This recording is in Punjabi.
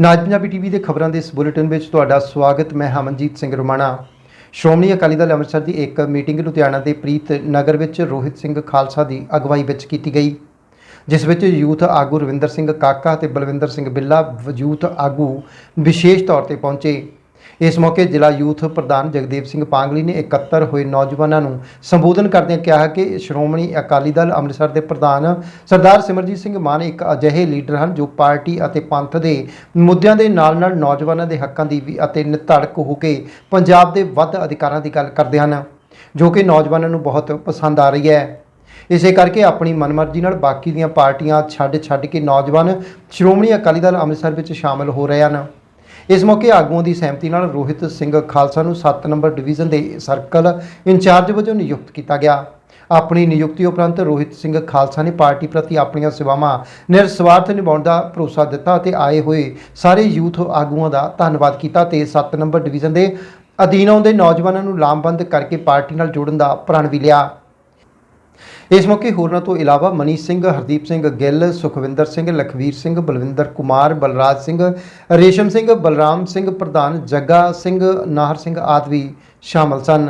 ਨਾਜ ਪੰਜਾਬੀ ਟੀਵੀ ਦੇ ਖਬਰਾਂ ਦੇ ਇਸ ਬੁਲੇਟਿਨ ਵਿੱਚ ਤੁਹਾਡਾ ਸਵਾਗਤ, ਮੈਂ ਹਮਨਜੀਤ ਸਿੰਘ ਰੋਮਾਣਾ। ਸ਼੍ਰੋਮਣੀ ਅਕਾਲੀ ਦਲ ਅੰਮ੍ਰਿਤਸਰ ਦੀ ਇੱਕ ਮੀਟਿੰਗ ਲੁਧਿਆਣਾ ਦੇ ਪ੍ਰੀਤ ਨਗਰ ਵਿੱਚ ਰੋਹਿਤ ਸਿੰਘ ਖਾਲਸਾ ਦੀ ਅਗਵਾਈ ਵਿੱਚ ਕੀਤੀ ਗਈ, ਜਿਸ ਵਿੱਚ ਯੂਥ ਆਗੂ ਰਵਿੰਦਰ ਸਿੰਘ ਕਾਕਾ ਅਤੇ ਬਲਵਿੰਦਰ ਸਿੰਘ ਬਿੱਲਾ ਯੂਥ ਆਗੂ ਵਿਸ਼ੇਸ਼ ਤੌਰ ਤੇ ਪਹੁੰਚੇ। ਇਸ ਮੌਕੇ ਜ਼ਿਲ੍ਹਾ ਯੂਥ ਪ੍ਰਧਾਨ ਜਗਦੇਵ ਸਿੰਘ ਪਾਂਗਲੀ ਨੇ 71 ਹੋਏ ਨੌਜਵਾਨਾਂ ਨੂੰ ਸੰਬੋਧਨ ਕਰਦਿਆਂ ਕਿਹਾ ਕਿ ਸ਼੍ਰੋਮਣੀ ਅਕਾਲੀ ਦਲ ਅੰਮ੍ਰਿਤਸਰ ਦੇ ਪ੍ਰਧਾਨ ਸਰਦਾਰ ਸਿਮਰਜੀਤ ਸਿੰਘ ਮਾਨ ਇੱਕ ਅਜਿਹੇ ਲੀਡਰ ਹਨ ਜੋ ਪਾਰਟੀ ਅਤੇ ਪੰਥ ਦੇ ਮੁੱਦਿਆਂ ਦੇ ਨਾਲ-ਨਾਲ ਨੌਜਵਾਨਾਂ ਦੇ ਹੱਕਾਂ ਦੀ ਵੀ ਅਤੇ ਨਿਤੜਕ ਹੋ ਕੇ ਪੰਜਾਬ ਦੇ ਵੱਧ ਅਧਿਕਾਰਾਂ ਦੀ ਗੱਲ ਕਰਦੇ ਹਨ, ਜੋ ਕਿ ਨੌਜਵਾਨਾਂ ਨੂੰ ਬਹੁਤ ਪਸੰਦ ਆ ਰਹੀ ਹੈ। ਇਸੇ ਕਰਕੇ ਆਪਣੀ ਮਨਮਰਜ਼ੀ ਨਾਲ ਬਾਕੀ ਦੀਆਂ ਪਾਰਟੀਆਂ ਛੱਡ ਛੱਡ ਕੇ ਨੌਜਵਾਨ ਸ਼੍ਰੋਮਣੀ ਅਕਾਲੀ ਦਲ ਅੰਮ੍ਰਿਤਸਰ ਵਿੱਚ ਸ਼ਾਮਲ ਹੋ ਰਹੇ ਹਨ। ਇਸ ਮੌਕੇ ਆਗੂਆਂ ਦੀ ਸਹਿਮਤੀ ਨਾਲ ਰੋਹਿਤ ਸਿੰਘ ਖਾਲਸਾ ਨੂੰ 7 ਨੰਬਰ ਡਿਵੀਜ਼ਨ ਦੇ ਸਰਕਲ ਇੰਚਾਰਜ ਵਜੋਂ ਨਿਯੁਕਤ ਕੀਤਾ ਗਿਆ। ਆਪਣੀ ਨਿਯੁਕਤੀ ਉਪਰੰਤ ਰੋਹਿਤ ਸਿੰਘ ਖਾਲਸਾ ਨੇ ਪਾਰਟੀ ਪ੍ਰਤੀ ਆਪਣੀਆਂ ਸੇਵਾਵਾਂ ਨਿਰਸਵਾਰਥ ਨਿਭਾਉਣ ਦਾ ਭਰੋਸਾ ਦਿੱਤਾ ਅਤੇ ਆਏ ਹੋਏ ਸਾਰੇ ਯੂਥ ਆਗੂਆਂ ਦਾ ਧੰਨਵਾਦ ਕੀਤਾ ਤੇ 7 ਨੰਬਰ ਡਿਵੀਜ਼ਨ ਦੇ ਅਧੀਨ ਆਉਂਦੇ ਨੌਜਵਾਨਾਂ ਨੂੰ ਲਾਮਬੰਦ ਕਰਕੇ ਪਾਰਟੀ ਨਾਲ ਜੋੜਨ ਦਾ ਪ੍ਰਣ ਵੀ ਲਿਆ। ਇਸ ਮੌਕੇ ਹੋਰਨਾਂ ਤੋਂ ਇਲਾਵਾ ਮਨੀ ਸਿੰਘ, ਹਰਦੀਪ ਸਿੰਘ ਗਿੱਲ, ਸੁਖਵਿੰਦਰ ਸਿੰਘ, ਲਖਵੀਰ ਸਿੰਘ, ਬਲਵਿੰਦਰ ਕੁਮਾਰ, ਬਲਰਾਜ ਸਿੰਘ, ਰੇਸ਼ਮ ਸਿੰਘ, ਬਲਰਾਮ ਸਿੰਘ ਪ੍ਰਧਾਨ, ਜੱਗਾ ਸਿੰਘ, ਨਾਹਰ ਸਿੰਘ ਆਦਿ ਵੀ ਸ਼ਾਮਲ ਸਨ।